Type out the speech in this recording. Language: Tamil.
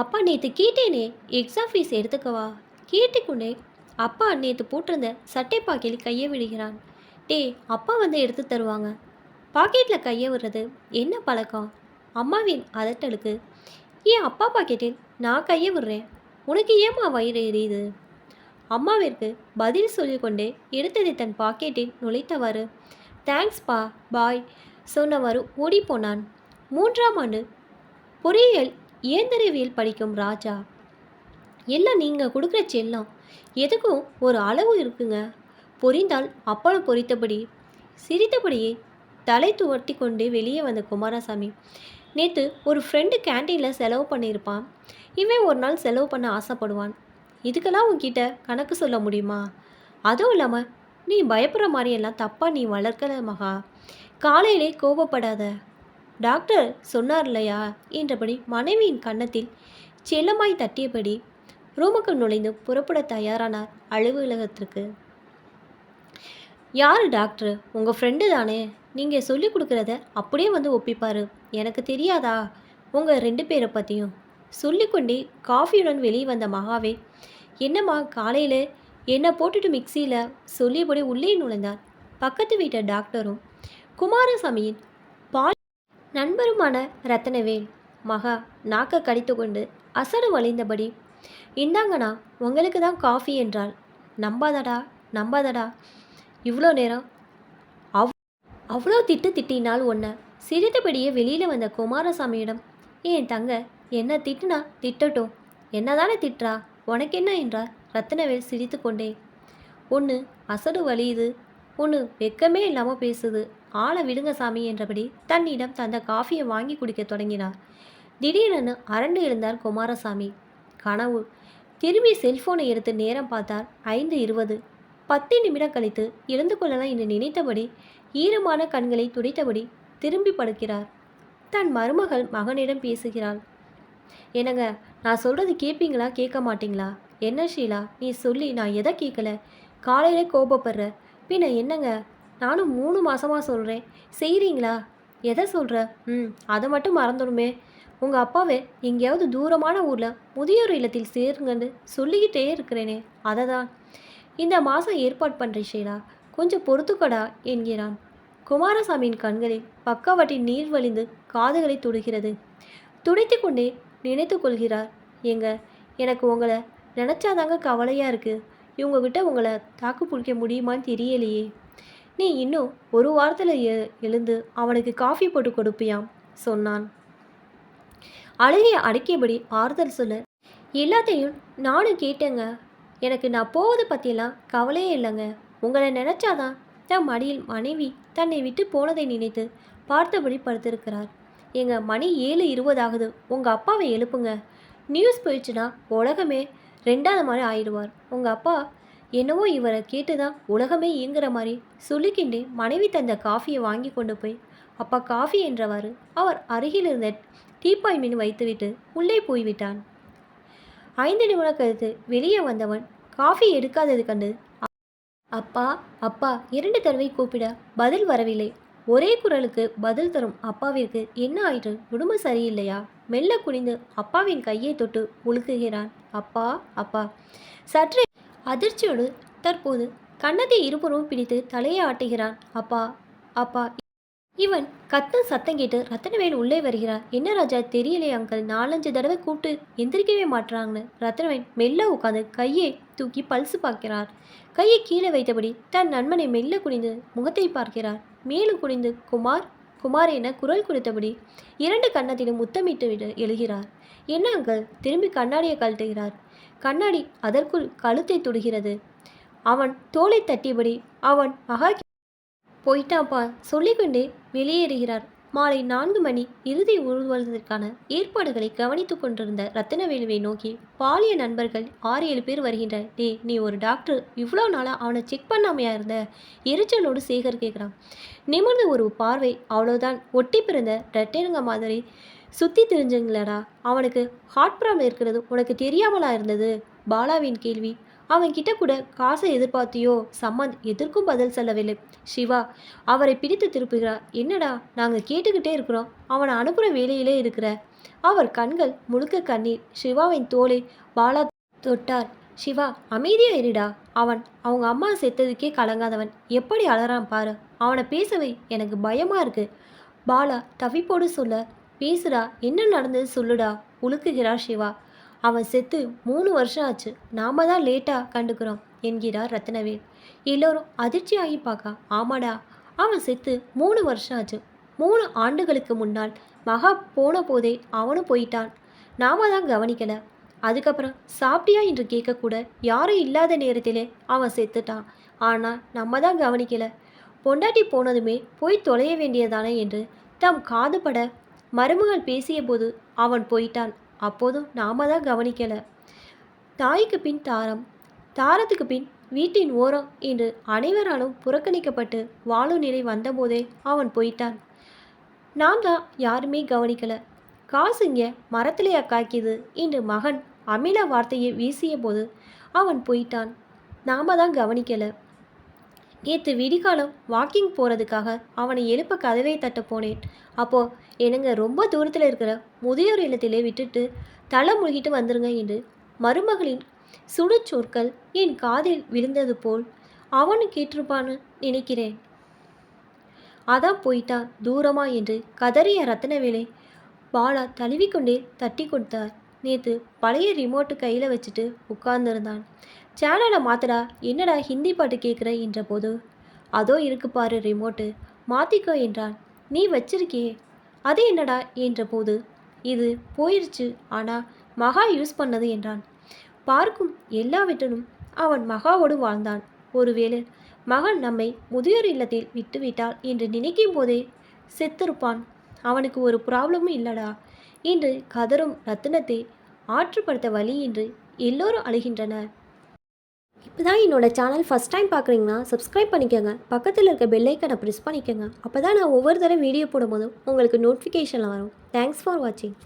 அப்பா நேற்று கேட்டேனே எக்ஸாம் ஃபீஸ் எடுத்துக்கவா? கேட்டுக்கொண்டே அப்பா நேற்று போட்டிருந்த சட்டை பாக்கெட்டில் கையை விடுகிறான். டேய் அப்பா வந்து எடுத்து தருவாங்க. பாக்கெட்டில் கையை விடுறது என்ன பழக்கம்? அம்மாவின் அதட்டலுக்கு ஏன் அப்பா பாக்கெட்டில் நான் கையை விடுறேன்? உனக்கு ஏம்மா வயிறு எரியுது? அம்மாவிற்கு பதில் சொல்லிக்கொண்டே எடுத்ததை தன் பாக்கெட்டில் நுழைத்தவாறு தேங்க்ஸ்பா பாய் சொன்னவாறு ஓடிப்போனான். மூன்றாம் ஆண்டு பொறியியல் இயந்திரவியல் படிக்கும் ராஜா? எல்லாம் நீங்கள் கொடுக்குற செல்லம். எதுக்கும் ஒரு அளவு இருக்குங்க. பொரிந்தால் அப்பளம் பொரித்தபடி. சிரித்தபடியே தலை துவட்டி கொண்டு வெளியே வந்த குமாரசாமி. நேற்று ஒரு ஃப்ரெண்டு கேன்டீனில் செலவு பண்ணியிருப்பான். இவன் ஒரு நாள் செலவு பண்ண ஆசைப்படுவான். இதுக்கெல்லாம் உன்கிட்ட கணக்கு சொல்ல முடியுமா? அதுவும் இல்லாமல் நீ பயப்படுற மாதிரியெல்லாம் தப்பாக நீ வளர்க்கல மகா. காலையிலே கோபப்படாத. டாக்டர் சொன்னார் இல்லையா என்றபடி மனைவியின் கன்னத்தில் செல்லமாய் தட்டியபடி ரூமுக்கு நுழைந்து புறப்பட தயாரானார் அலுவலகத்திற்கு. யார் டாக்டர்? உங்கள் ஃப்ரெண்டு தானே? நீங்கள் சொல்லி கொடுக்குறத அப்படியே வந்து ஒப்பிப்பார். எனக்கு தெரியாதா? உங்கள் ரெண்டு பேரை பற்றியும் சொல்லிக்கொண்டே காஃபியுடன் வெளியே வந்த மகாவே என்னம்மா காலையில் என்ன போட்டுட்டு மிக்சியில் சொல்லியபடி உள்ளே நுழைந்தார். பக்கத்து வீட்டு டாக்டரும் குமாரசாமியின் பால் நண்பருமான ரத்தனவேல் மகா நாக்க கடித்து கொண்டு அசடு வழிந்தபடி இந்தாங்கண்ணா உங்களுக்கு தான் காஃபி என்றாள். நம்பாதடா நம்பாதடா. இவ்வளோ நேரம் அவ் அவ்வளோ திட்டு திட்டினால் ஒன்றை சிரித்தபடியே வெளியில் வந்த குமாரசாமியிடம் ஏன் தங்க என்ன திட்டுனா திட்டட்டும். என்னதானே திட்டுறா? உனக்கு என்ன என்றார் ரத்னவேல் சிரித்து கொண்டே ஒன்று அசடு வலியுது ஒன்று வெக்கமே இல்லாமல் பேசுது. ஆளை விடுங்க சாமி என்றபடி தன்னிடம் தந்த காஃபியை வாங்கி குடிக்க தொடங்கினார். திடீரென அரண்டு எழுந்தார் குமாரசாமி. கனவு. திரும்பி செல்போனை எடுத்து நேரம் பார்த்தார் ஐந்து இருபது. பத்து நிமிடம் கழித்து எழுந்து கொள்ளலாம் என்று நினைத்தபடி ஈரமான கண்களை துடைத்தபடி திரும்பி படுக்கிறார். தன் மருமகள் மகனிடம் பேசுகிறாள். என்னங்க நான் சொல்கிறது கேட்பீங்களா கேட்க மாட்டீங்களா? என்ன ஷீலா நீ சொல்லி நான் எதை கேட்கல காலையில் கோபப்படுற. பின்ன என்னங்க நானும் மூணு மாதமாக சொல்கிறேன் செய்கிறீங்களா எதை சொல்கிற ம் அதை மட்டும் மறந்துடுமே. உங்கள் அப்பாவை எங்கேயாவது தூரமான ஊரில் முதியோர் இல்லத்தில் சேருங்கன்னு சொல்லிக்கிட்டே இருக்கிறேனே. அதை தான் இந்த மாதம் ஏற்பாடு பண்ணுறேன் ஷீலா. கொஞ்சம் பொறுத்துக்கடா என்கிறான். குமாரசாமியின் கண்களில் பக்கவாட்டில் நீர் வழிந்து காதுகளை துடுகிறது துடைத்து கொண்டே நினைத்து கொள்கிறார். ஏங்க எனக்கு உங்களை நினச்சாதாங்க கவலையாக இருக்குது இவங்ககிட்ட உங்களை தாக்கு பிடிக்க முடியுமான்னு தெரியலையே. நீ இன்னும் ஒரு வாரத்தில் எ எழுந்து அவனுக்கு காஃபி போட்டு கொடுப்பியாம் சொன்னான். அழுகையை அடக்கியபடி ஆறுதல் சொல்ல எல்லாத்தையும் நானும் கேட்டேங்க. எனக்கு நான் போவதை பற்றியெல்லாம் கவலையே இல்லைங்க. உங்களை நினச்சாதான் தன் மடியில் மனைவி தன்னை விட்டு போனதை நினைத்து பார்த்தபடி படுத்திருக்கிறார். எங்கள் மணி ஏழு இருபதாகுது உங்கள் அப்பாவை எழுப்புங்க. நியூஸ் போயிடுச்சுன்னா உலகமே ரெண்டாவது மாதிரி ஆயிடுவார். உங்கள் அப்பா என்னவோ இவரை கேட்டு தான் உலகமே இயங்குற மாதிரி சொல்லிக்கிண்டே மனைவி தந்த காஃபியை வாங்கி கொண்டு போய் அப்பா காஃபி என்றவாறு அவர் அருகில் இருந்த டீப்பாய் மீன் வைத்துவிட்டு உள்ளே போய்விட்டான். ஐந்து நிமிடம் கழித்து வெளியே வந்தவன் காஃபி எடுக்காதது கண்டு அப்பா அப்பா இரண்டு தடவை கூப்பிட பதில் வரவில்லை. ஒரே குரலுக்கு பதில் தரும் அப்பாவிற்கு என்ன ஆயிற்று? உடம்பு சரியில்லையா? மெல்ல குனிந்து அப்பாவின் கையை தொட்டு உழுக்குகிறான் அப்பா அப்பா சற்றே அதிர்ச்சியோடு தற்போது கன்னத்தை இருபுறமும் பிடித்து தலையை ஆட்டுகிறான். அப்பா அப்பா. இவன் கத்தும் சத்தம் கேட்டு ரத்தனவேல் உள்ளே வருகிறார். என்ன ராஜா தெரியலையே அங்கிள். நாலஞ்சு தடவை கூப்பிட்டு எந்திரிக்கவே மாட்றாங்கன்னு. ரத்தனவேல் மெல்ல உட்காந்து கையை தூக்கி பல்சு பார்க்கிறார். கையை கீழே வைத்தபடி தன் நண்பனை மெல்ல குனிந்து முகத்தை பார்க்கிறார். மேலும் குனிந்து குமார் குமார் என குரல் கொடுத்தபடி இரண்டு கன்னத்திலும் முத்தமிட்டு விட எழுகிறார். என்ன அங்கிள்? திரும்பி கண்ணாடியை கழட்டுகிறார். கண்ணாடி அதற்குள் கழுத்தை தொடுகிறது. அவன் தோலை தட்டியபடி அவன் மகா போயிட்டாப்பா சொல்லிக்கொண்டே வெளியேறுகிறார். மாலை நான்கு மணி இறுதி ஊர்வலத்திற்கான ஏற்பாடுகளை கவனித்துக் கொண்டிருந்த ரத்தினவேலுவை நோக்கி பாலிய நண்பர்கள் ஆறு ஏழு பேர் வருகின்ற டே நீ ஒரு டாக்டர். இவ்வளோ நாளாக அவனை செக் பண்ணாமையா இருந்த? எரிச்சலோடு சேகர் கேட்குறான். நிமிர்ந்து ஒரு பார்வை அவ்வளோதான் ஒட்டி பிறந்த ரெட்டையருங்க மாதிரி சுற்றி தெரிஞ்சுங்களடா அவனுக்கு ஹார்ட் ப்ராப்ளம் இருக்கிறது உனக்கு தெரியாமலா இருந்தது? பாலாவின் கேள்வி. அவன் கிட்ட கூட காசை எதிர்பார்த்தியோ? சம்மந்த் எதற்கும் பதில் சொல்லவில்லை. சிவா அவரை பிடித்து திருப்புகிறார் என்னடா நாங்கள் கேட்டுக்கிட்டே இருக்கிறோம். அவனை அனுப்புகிற வேலையிலே இருக்கிற. அவர் கண்கள் முழுக்க கண்ணீர். சிவாவின் தோலை பாலா தொட்டார். சிவா அமைதியா இருடா. அவன் அவங்க அம்மா செத்ததுக்கே கலங்காதவன். எப்படி அலறான் பாரு. அவனை பேசவே எனக்கு பயமாக இருக்குது பாலா தவிப்போடு சொல்ல பேசுடா என்ன நடந்தது சொல்லுடா உலுக்குகிறார் சிவா. அவன் செத்து மூணு வருஷம் ஆச்சு நாம தான் லேட்டாக கண்டுக்கிறோம் என்கிறார் ரத்னவேல். எல்லோரும் அதிர்ச்சி ஆகி பார்க்க ஆமாடா அவன் செத்து மூணு வருஷம் ஆச்சு மூணு ஆண்டுகளுக்கு முன்னால் மகா போன போதே அவனும் போயிட்டான். நாம தான் கவனிக்கலை அதுக்கப்புறம் சாப்பிட்டியா என்று கேட்கக்கூட யாரும் இல்லாத நேரத்திலே அவன் செத்துட்டான். ஆனால் நம்ம தான் கவனிக்கலை பொண்டாட்டி போனதுமே போய் தொலைய வேண்டியதானே என்று தம் காதுபட மருமகள் பேசியபோது அவன் போயிட்டான். அப்போதும் நாம தான் கவனிக்கல. தாய்க்கு பின் தாரம் தாரத்துக்கு பின் வீட்டின் ஓரம் என்று அனைவராலும் புறக்கணிக்கப்பட்டு வாழும் நிலை வந்தபோதே அவன் போயிட்டான். நாம் தான் யாருமே கவனிக்கல. காசு இங்கே காக்கியது காய்க்குது என்று மகன் அமில வார்த்தையை வீசிய போது அவன் போயிட்டான். நாம தான் கவனிக்கலை. நேற்று விடிகாலம் வாக்கிங் போகிறதுக்காக அவனை எழுப்ப கதவை தட்ட போனேன். அப்போது எனக்கு ரொம்ப தூரத்தில் இருக்கிற முதியோர் இல்லத்திலே விட்டுட்டு தலை முழுகிட்டு வந்துருங்க என்று மருமகளின் சுடுச்சொற்கள் என் காதில் விழுந்தது போல் அவனு கேட்டிருப்பான்னு நினைக்கிறேன். அதான் போயிட்டா தூரமா என்று கதறிய ரத்தனவேலை பாலா தழுவிக்கொண்டே தட்டி கொடுத்தார். நேற்று பழைய ரிமோட்டு கையில் வச்சுட்டு உட்கார்ந்திருந்தான். சேனலை மாத்துடா. என்னடா ஹிந்தி பாட்டு கேட்குற என்ற போது அதோ இருக்கு பாரு ரிமோட்டு மாத்திக்கோ என்றான். நீ வச்சிருக்கியே. அது என்னடா? என்ற போது இது போயிருச்சு. ஆனால் மகா யூஸ் பண்ணது என்றான். பார்க்கும் எல்லாவற்றிலும் அவன் மகாவோடு வாழ்ந்தான். ஒருவேளை மகன் நம்மை முதியோர் இல்லத்தில் விட்டுவிட்டாள் என்று நினைக்கும் போதே செத்திருப்பான். அவனுக்கு ஒரு ப்ராப்ளமும் இல்லடா என்று கதரும் ரத்தினத்தை ஆற்றுப்படுத்த வழி என்று எல்லோரும் அழுகின்றனர். இப்போ தான் என்னோடய சேனல் ஃபஸ்ட் டைம் பார்க்குறீங்கன்னா சப்ஸ்கிரைப் பண்ணிக்கோங்க. பக்கத்தில் இருக்க பெல்லைக்கனை ப்ரெஸ் பண்ணிக்கோங்க. அப்போ தான் நான் ஒவ்வொரு தடவை வீடியோ போடும்போதும் உங்களுக்கு நோட்டிஃபிகேஷனில் வரும். தேங்க்ஸ் ஃபார் வாட்சிங்